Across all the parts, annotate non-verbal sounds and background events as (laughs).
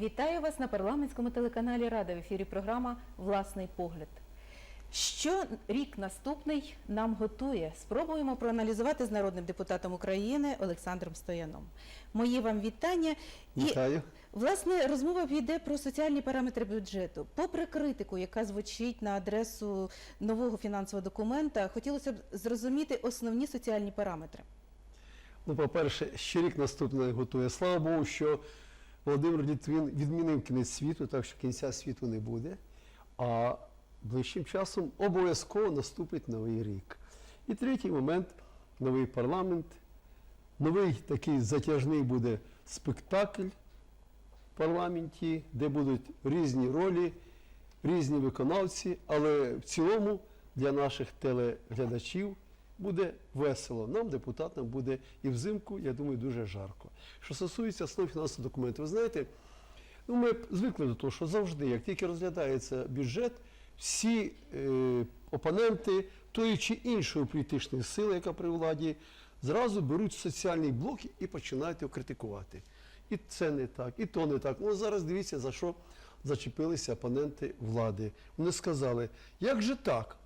Вітаю вас на парламентському телеканалі Рада в ефірі програма Власний погляд. Що рік наступний нам готує? Спробуємо проаналізувати з народним депутатом України Олександром Стояном. Мої вам вітання. І Вітаю. власне розмова піде про соціальні параметри бюджету. Попри критику, яка звучить на адресу нового фінансового документа, хотілося б зрозуміти основні соціальні параметри. Ну, по-перше, ще рік наступний готує. Слава Богу, що Володимир Літвін відмінив кінець світу, так що кінця світу не буде. А ближчим часом обов'язково наступить новий рік. І третій момент новий парламент. Новий такий затяжний буде спектакль в парламенті, де будуть різні ролі, різні виконавці, але в цілому для наших телеглядачів буде весело. Нам, депутатам, буде і взимку, я думаю, дуже жарко. Що стосується основ фінансових документів, ви знаєте, ну ми звикли до того, що завжди, як тільки розглядається бюджет, всі е, опоненти тої чи іншої політичної сили, яка при владі, зразу беруть соціальний блок і починають його критикувати. І це не так, і то не так. Ну зараз дивіться, за що зачепилися опоненти влади. Вони сказали, як же так?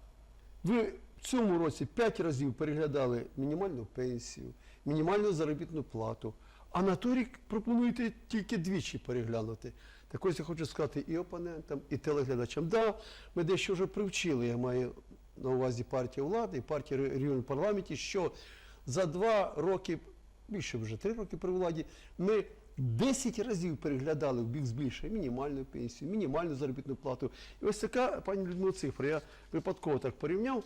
Ви в цьому році п'ять разів переглядали мінімальну пенсію, мінімальну заробітну плату, а на той рік пропонуєте тільки двічі переглянути. Так ось я хочу сказати і опонентам, і телеглядачам. Да, ми дещо вже привчили, я маю на увазі партію влади і партію регіонів в парламенті, що за два роки, більше вже три роки при владі, ми 10 разів переглядали в бік збільшення мінімальну пенсію, мінімальну заробітну плату. І ось така, пані Людмила, цифра. Я випадково так порівняв.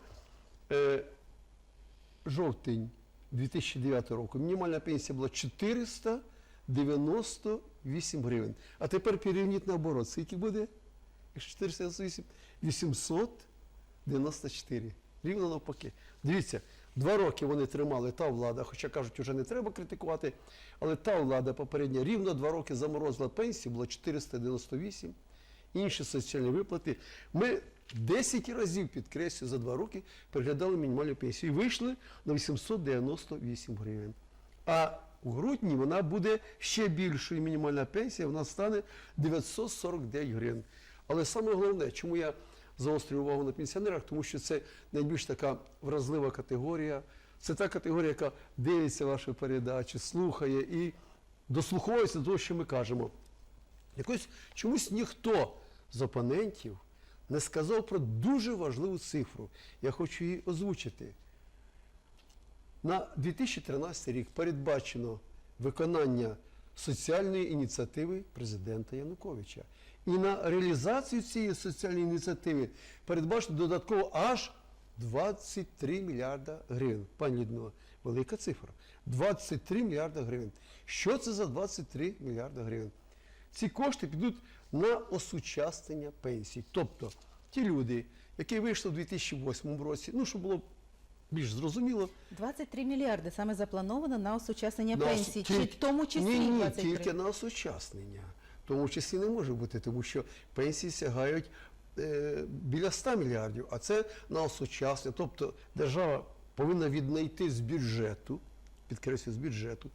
Е, жовтень 2009 року мінімальна пенсія була 498 гривень. А тепер перерівніть наоборот. Скільки буде? Якщо 498? 894. Рівно навпаки. Дивіться, два роки вони тримали та влада, хоча кажуть, вже не треба критикувати, але та влада попередня рівно два роки заморозила пенсію, було 498, інші соціальні виплати. Ми 10 разів, підкреслю, за два роки переглядали мінімальну пенсію і вийшли на 898 гривень. А у грудні вона буде ще більшою мінімальна пенсія, вона стане 949 гривень. Але саме головне, чому я заострюю увагу на пенсіонерах, тому що це найбільш така вразлива категорія. Це та категорія, яка дивиться ваші передачі, слухає і дослуховується до того, що ми кажемо. Якось чомусь ніхто з опонентів не сказав про дуже важливу цифру. Я хочу її озвучити. На 2013 рік передбачено виконання соціальної ініціативи президента Януковича. І на реалізацію цієї соціальної ініціативи передбачено додатково аж 23 мільярда гривень. Пані Людмила, велика цифра. 23 мільярда гривень. Що це за 23 мільярда гривень? Ці кошти підуть на осучаснення пенсій. Тобто ті люди, які вийшли в 2008 році, ну щоб було більш зрозуміло, 23 мільярди саме заплановано на осучаснення на пенсій, чи тільки- в тому числі ні, ні, тільки на осучаснення. В тому числі не може бути, тому що пенсії сягають е, біля 100 мільярдів, а це на осучаснення. Тобто держава повинна віднайти з бюджету, підкреслюю, з бюджету,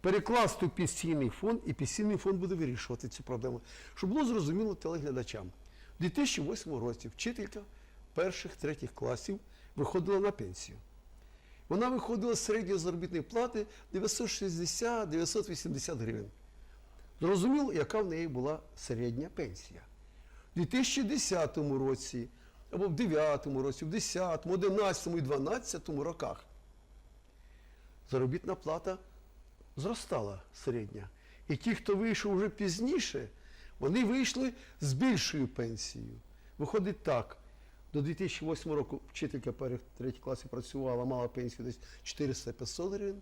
перекласти в пенсійний фонд, і пенсійний фонд буде вирішувати цю проблему. Щоб було зрозуміло телеглядачам. У 2008 році вчителька перших третіх класів виходила на пенсію. Вона виходила з середньої заробітної плати 960-980 гривень. Зрозуміло, яка в неї була середня пенсія. У 2010 році, або в 2009 році, в 2010, 2011 і 2012 роках заробітна плата зростала середня. І ті, хто вийшов вже пізніше, вони вийшли з більшою пенсією. Виходить так. До 2008 року вчителька перших третіх класів працювала, мала пенсію десь 400-500 гривень.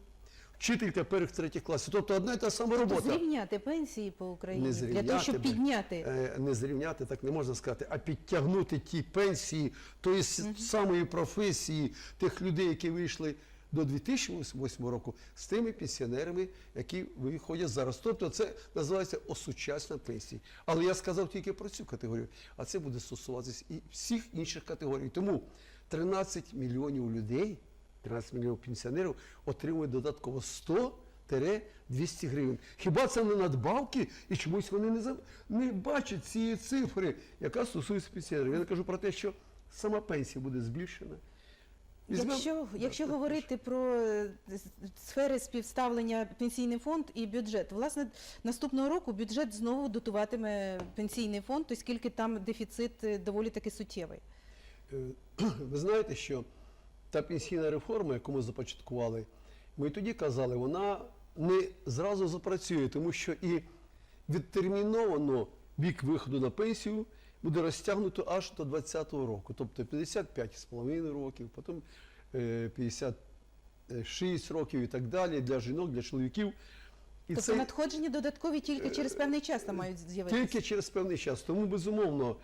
Вчителька перших третіх класів, тобто одна і та сама Тобто робота. зрівняти пенсії по Україні Не для того, щоб підняти. Е, не зрівняти, так не можна сказати, а підтягнути ті пенсії тої с- самої професії тих людей, які вийшли до 2008 року, з тими пенсіонерами, які виходять зараз. Тобто це називається осучасна пенсія. Але я сказав тільки про цю категорію, а це буде стосуватися і всіх інших категорій. Тому 13 мільйонів людей, 13 мільйонів пенсіонерів отримують додатково 100 200 гривень. Хіба це не надбавки? І чомусь вони не, за- не бачать цієї цифри, яка стосується пенсіонерів. Я не кажу про те, що сама пенсія буде збільшена. Візьмемо- Якщо, якщо говорити про е, сфери співставлення пенсійний фонд і бюджет, власне, наступного року бюджет знову дотуватиме пенсійний фонд, оскільки там дефіцит е, доволі таки суттєвий. Е, (clears throat) Ви знаєте, що та пенсійна реформа, яку ми започаткували, ми тоді казали, вона не зразу запрацює, тому що і відтерміновано вік виходу на пенсію буде розтягнуто аж до 20-го року, тобто 55,5 років, потім е, 56 років і так далі для жінок, для чоловіків. І тобто надходження додаткові тільки через певний час там мають з'явитися. тільки через певний час. Тому, безумовно,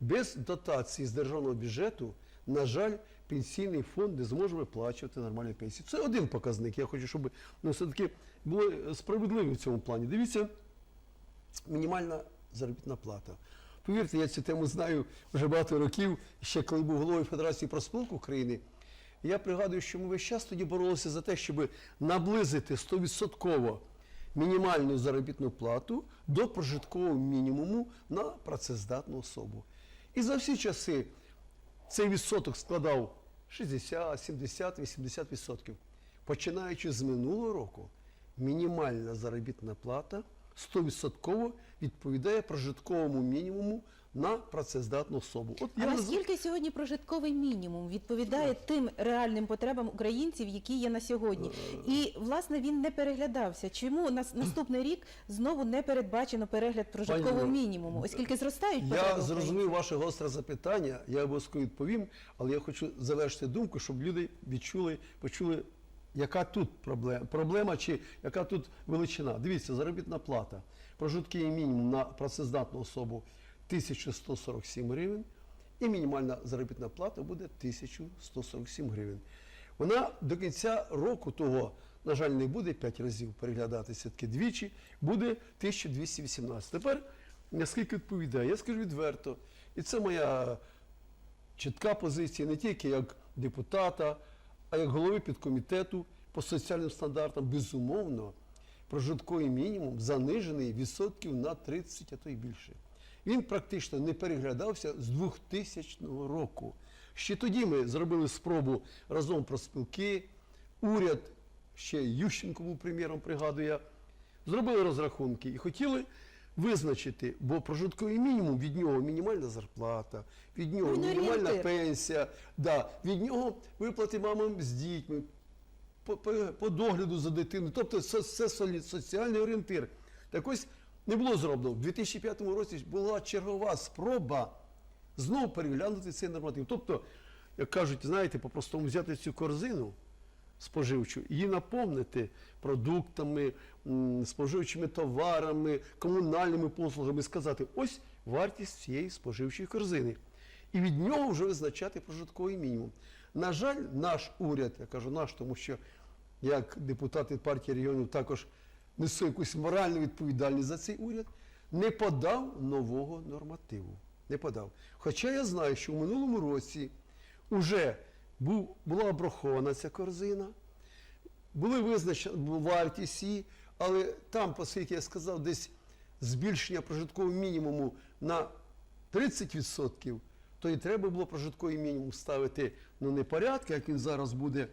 без дотації з державного бюджету, на жаль, пенсійний фонд не зможе виплачувати нормальні пенсії. Це один показник. Я хочу, щоб ну, все-таки було справедливо в цьому плані. Дивіться, мінімальна заробітна плата. Повірте, я цю тему знаю вже багато років, ще коли був головою Федерації проспілок України. Я пригадую, що ми весь час тоді боролися за те, щоб наблизити 100% мінімальну заробітну плату до прожиткового мінімуму на працездатну особу. І за всі часи цей відсоток складав 60, 70, 80 відсотків. Починаючи з минулого року, мінімальна заробітна плата 100% відповідає прожитковому мінімуму на працездатну особу. От А наскільки сьогодні прожитковий мінімум відповідає тим реальним потребам українців, які є на сьогодні? І власне він не переглядався. Чому на наступний рік знову не передбачено перегляд прожиткового Пані, мінімуму, оскільки зростають потреби Я зрозумів ваше гостре запитання, я обов'язково відповім, але я хочу завершити думку, щоб люди відчули, почули, яка тут проблема, проблема чи яка тут величина. Дивіться, заробітна плата, прожитковий мінімум на працездатну особу 1147 гривень, і мінімальна заробітна плата буде 1147 гривень. Вона до кінця року того, на жаль, не буде 5 разів переглядатися таки двічі, буде 1218. Тепер наскільки відповідає, я скажу відверто, і це моя чітка позиція не тільки як депутата, а як голови підкомітету по соціальним стандартам, безумовно, прожитковий мінімум занижений відсотків на 30, а то й більше. Він практично не переглядався з 2000 року. Ще тоді ми зробили спробу разом про спілки, уряд, ще Ющенко був прем'єром, пригадую зробили розрахунки і хотіли визначити, бо прожитковий мінімум від нього мінімальна зарплата, від нього Ну, мінімальна орієнтир. пенсія, да, від нього виплати мамам з дітьми, по, по, по догляду за дитиною. Тобто це, це солі- соціальний орієнтир. Так ось не було зроблено. В 2005 році була чергова спроба знову переглянути цей норматив. Тобто, як кажуть, знаєте, по-простому взяти цю корзину споживчу, її наповнити продуктами, споживчими товарами, комунальними послугами, сказати, ось вартість цієї споживчої корзини. І від нього вже визначати прожитковий мінімум. На жаль, наш уряд, я кажу наш, тому що як депутат від партії регіонів також несу якусь моральну відповідальність за цей уряд, не подав нового нормативу. Не подав. Хоча я знаю, що в минулому році вже був, була обрахована ця корзина, були визначені вартість її, але там, оскільки я сказав, десь збільшення прожиткового мінімуму на 30%, то і треба було прожитковий мінімум ставити ну не порядка, як він зараз буде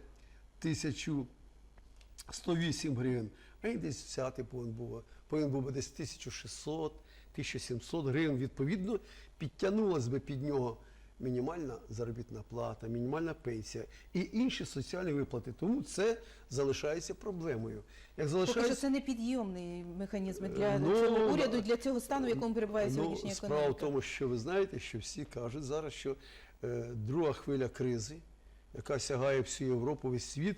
1108 гривень, а й десь взяти повинен був, повинен був десь 1600, 1700 гривень. Відповідно, підтягнулася би під нього мінімальна заробітна плата, мінімальна пенсія і інші соціальні виплати. Тому це залишається проблемою. Як Поки залишається що це непідйомний механізм для Ну, цього уряду, для цього стану, в якому перебуває сьогоднішня ну, Справа економіка. в тому, що ви знаєте, що всі кажуть зараз, що е, друга хвиля кризи, яка сягає всю Європу, весь світ,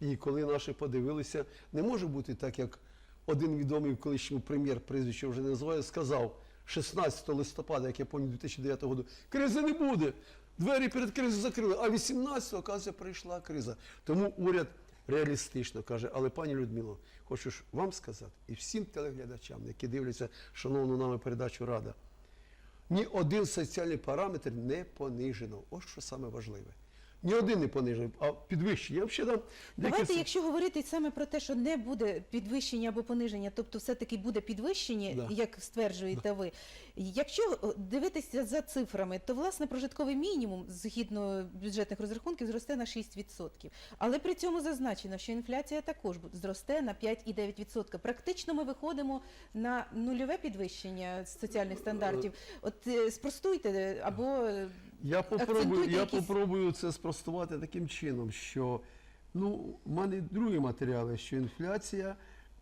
і коли наші подивилися, не може бути так, як один відомий колишній прем'єр, прізвище вже не називаю, сказав 16 листопада, як я пам'ятаю, 2009 року, кризи не буде. Двері перед кризою закрили, а 18-го, оказується, прийшла криза. Тому уряд реалістично каже, але пані Людмило, хочу ж вам сказати і всім телеглядачам, які дивляться шановну нами передачу Рада, ні один соціальний параметр не понижено. Ось що саме важливе. Ні один не понижує, а підвищення. Я взагалі там Давайте, деякі- якщо говорити саме про те, що не буде підвищення або пониження, тобто все-таки буде підвищення, Да. як стверджуєте ви. Якщо е, дивитися за цифрами, то власне прожитковий мінімум згідно бюджетних розрахунків зросте на 6%. Але при цьому зазначено, що інфляція також буде- зросте на 5,9%. Практично ми виходимо на нульове підвищення соціальних стандартів. От е, спростуйте е, або е, Я попробую, Акцентуйте я якісь- попробую це спростувати таким чином, що ну, в мене другі матеріали, що інфляція,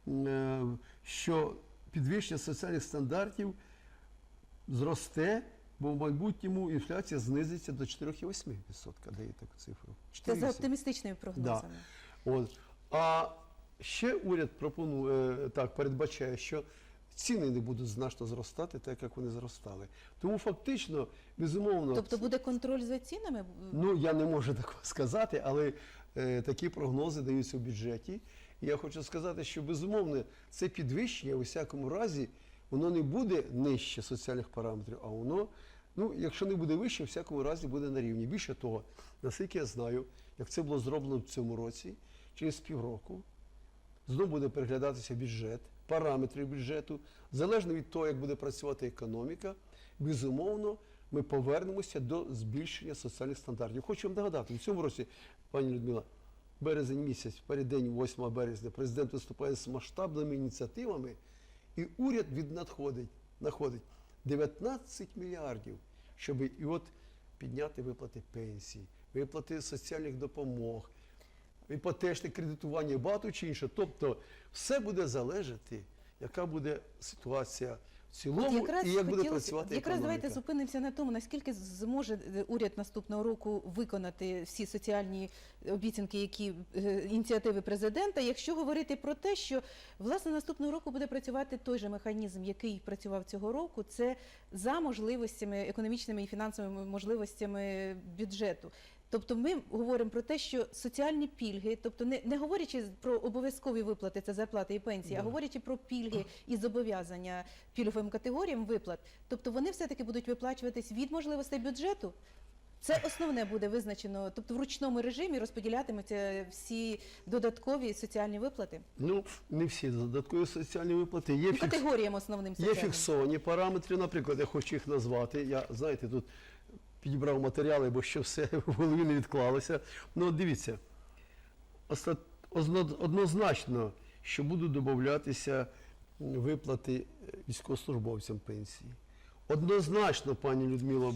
е, що підвищення соціальних стандартів зросте, бо в майбутньому інфляція знизиться до 4,8%, дає таку цифру. це за 4,8. оптимістичними прогнозами. От. А ще уряд пропонує, е, так, передбачає, що ціни не будуть значно зростати, так як вони зростали. Тому фактично, безумовно, Тобто буде контроль за цінами? Ну, я не можу такого сказати, але е, такі прогнози даються в бюджеті. І я хочу сказати, що безумовно це підвищення у всякому разі, воно не буде нижче соціальних параметрів, а воно, ну, якщо не буде вище, в всякому разі буде на рівні. Більше того, наскільки я знаю, як це було зроблено в цьому році, через півроку знову буде переглядатися бюджет, параметри бюджету, залежно від того, як буде працювати економіка, безумовно, ми повернемося до збільшення соціальних стандартів. Хочу вам нагадати, в цьому році, пані Людмила, березень місяць, переддень 8 березня, президент виступає з масштабними ініціативами, і уряд від надходить, знаходить 19 мільярдів, щоб і от підняти виплати пенсій, виплати соціальних допомог, іпотечне кредитування багато чи інше. Тобто все буде залежати, яка буде ситуація в цілому і як буде хотілося- працювати якраз економіка. давайте зупинимося на тому, наскільки зможе е, уряд наступного року виконати всі соціальні обіцянки, які е, ініціативи президента. Якщо говорити про те, що власне наступного року буде працювати той же механізм, який працював цього року, це за можливостями економічними і фінансовими можливостями бюджету. Тобто ми говоримо про те, що соціальні пільги, тобто не, не говорячи про обов'язкові виплати, це зарплати і пенсії, а говорячи про пільги і зобов'язання пільговим категоріям виплат, тобто вони все-таки будуть виплачуватись від можливостей бюджету. Це основне буде визначено, тобто в ручному режимі розподілятимуться всі додаткові соціальні виплати Ну, не всі додаткові соціальні виплати. Є, фікс... категоріям основним є фіксовані параметри, наприклад, я хочу їх назвати. Я, знаєте, тут підібрав матеріали, бо ще все (laughs) в голові не відклалося. Ну, от дивіться, однозначно, що будуть додатися виплати військовослужбовцям пенсії. Однозначно, пані Людмило,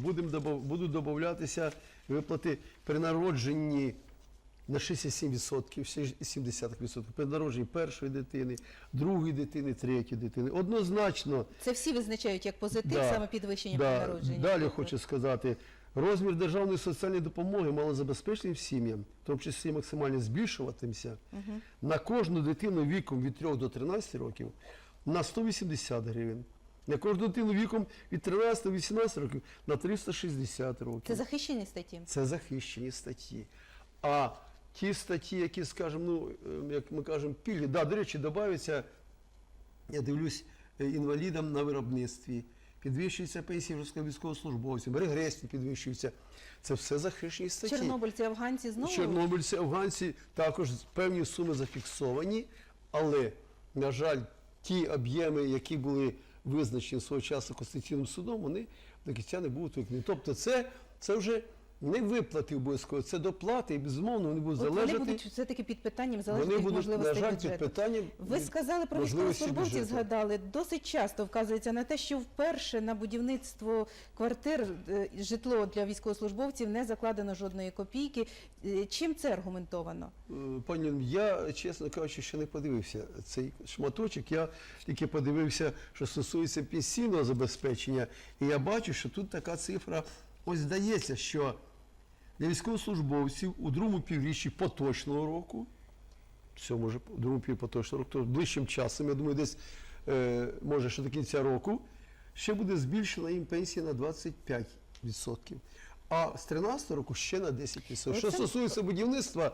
будуть додатися виплати при народженні на 67%, всі 70% при народженні першої дитини, другої дитини, третьої дитини. Однозначно, Це всі визначають як позитив, Да, саме підвищення да. при народженні. Далі Тобто хочу сказати, розмір державної соціальної допомоги малозабезпеченим сім'ям, в тому числі максимально збільшуватиметься на кожну дитину віком від 3 до 13 років на 180 гривень. На кожну дитину віком від 13 до 18 років на 360 років. Це захищені статті. Це захищені статті. А ті статті, які, скажімо, ну, е, як ми кажемо, пільги, да, до речі, додаються, я дивлюсь, е, інвалідам на виробництві, підвищуються пенсії військовослужбовцям, регресні підвищуються. Це все захищені статті. Чорнобильці, афганці знову Чорнобильці, афганці також певні суми зафіксовані, але, на жаль, ті об'єми, які були визначені свого часу Конституційним судом, вони до кінця не будуть виконані. Тобто це, це вже не виплати обов'язково, це доплати, і безумовно вони будуть От вони будуть все-таки під питанням залежати від на можливостей жаль, під питанням. Ви від сказали про можливості військовослужбовців, бюджету. згадали. Досить часто вказується на те, що вперше на будівництво квартир е, житло для військовослужбовців не закладено жодної копійки. Е, Чим це аргументовано? Е, Пані, я, чесно кажучи, ще не подивився цей шматочок. Я тільки подивився, що стосується пенсійного забезпечення, і я бачу, що тут така цифра. Ось здається, що для військовослужбовців у другому півріччі поточного року, цьому ж другому півріччі поточного року, то ближчим часом, я думаю, десь е, може ще до кінця року, ще буде збільшена їм пенсія на 25%. А з 13 року ще на 10%. Що стосується будівництва,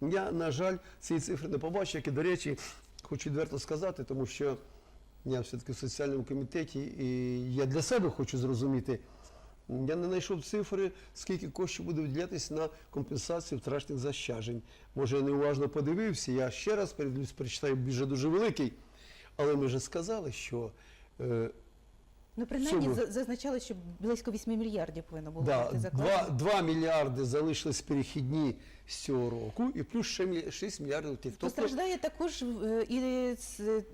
я, на жаль, цієї цифри не побачив, як і, до речі, хочу відверто сказати, тому що я все-таки в соціальному комітеті, і я для себе хочу зрозуміти, Я не знайшов цифри, скільки коштів буде виділятися на компенсацію втрачених защажень. Може, я неуважно подивився, я ще раз перечитаю бюджет дуже великий. Але ми вже сказали, що е, Ну, принаймні, Цьому- зазначали, що близько 8 мільярдів повинно було да, бути 2, закладено. 2 мільярди залишились перехідні з цього року, і плюс ще міль- 6 мільярдів тих. Тобто, Постраждає також е, і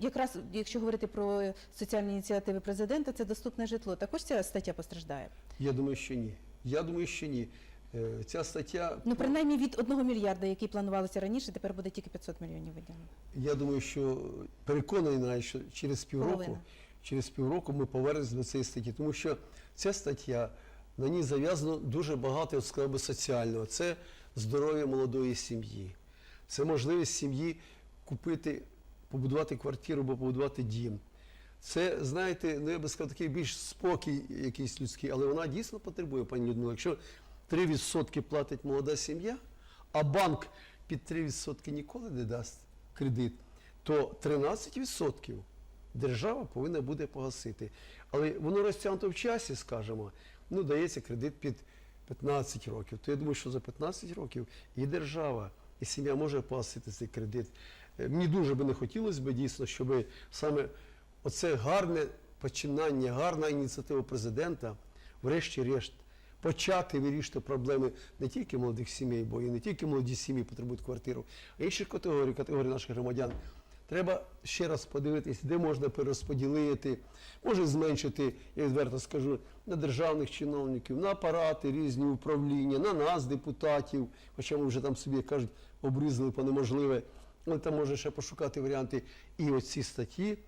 якраз, якщо говорити про соціальні ініціативи президента, це доступне житло. Також ця стаття постраждає. я думаю, що ні. Я думаю, що ні. Е, Ця стаття Ну, принаймні від 1 мільярда, який планувалося раніше, тепер буде тільки 500 мільйонів виділено. Я думаю, що переконаний навіть, що через півроку, Половина. Через півроку ми повернемось до цієї статті, тому що ця стаття на ній зав'язано дуже багато, сказав би, соціального. Це здоров'я молодої сім'ї, це можливість сім'ї купити, побудувати квартиру або побудувати дім. Це, знаєте, ну я би сказав, такий більш спокій якийсь людський, але вона дійсно потребує, пані Людмила. Якщо 3% платить молода сім'я, а банк під 3% ніколи не дасть кредит, то 13% держава повинна буде погасити. Але воно розтягнуто в часі, скажімо, ну дається кредит під 15 років. То я думаю, що за 15 років і держава, і сім'я може погасити цей кредит. Е, Мені дуже би не хотілося б дійсно, щоб саме оце гарне починання, гарна ініціатива президента, врешті-решт, почати вирішити проблеми не тільки молодих сімей, бо і не тільки молоді сім'ї потребують квартиру, а інших категорій, категорій наших громадян. Треба ще раз подивитись, де можна перерозподілити, може зменшити, я відверто скажу, на державних чиновників, на апарати різні управління, на нас, депутатів, хоча ми вже там собі, як кажуть, обрізали по неможливе. Але там може ще пошукати варіанти. І оці статті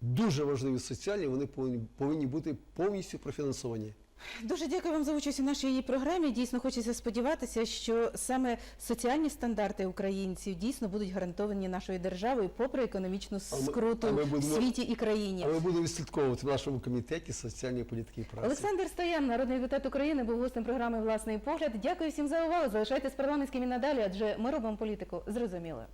дуже важливі соціальні, вони повинні, повинні бути повністю профінансовані. Дуже дякую вам за участь у нашій програмі. Дійсно, хочеться сподіватися, що саме соціальні стандарти українців дійсно будуть гарантовані нашою державою, попри економічну А ми- скруту а ми в світі і країні. А ми будемо відслідковувати в нашому комітеті соціальної політики і праці. Олександр Стоян, народний депутат України, був гостем програми Власний погляд. Дякую всім за увагу. Залишайтесь парламентськими і надалі, адже ми робимо політику зрозуміло.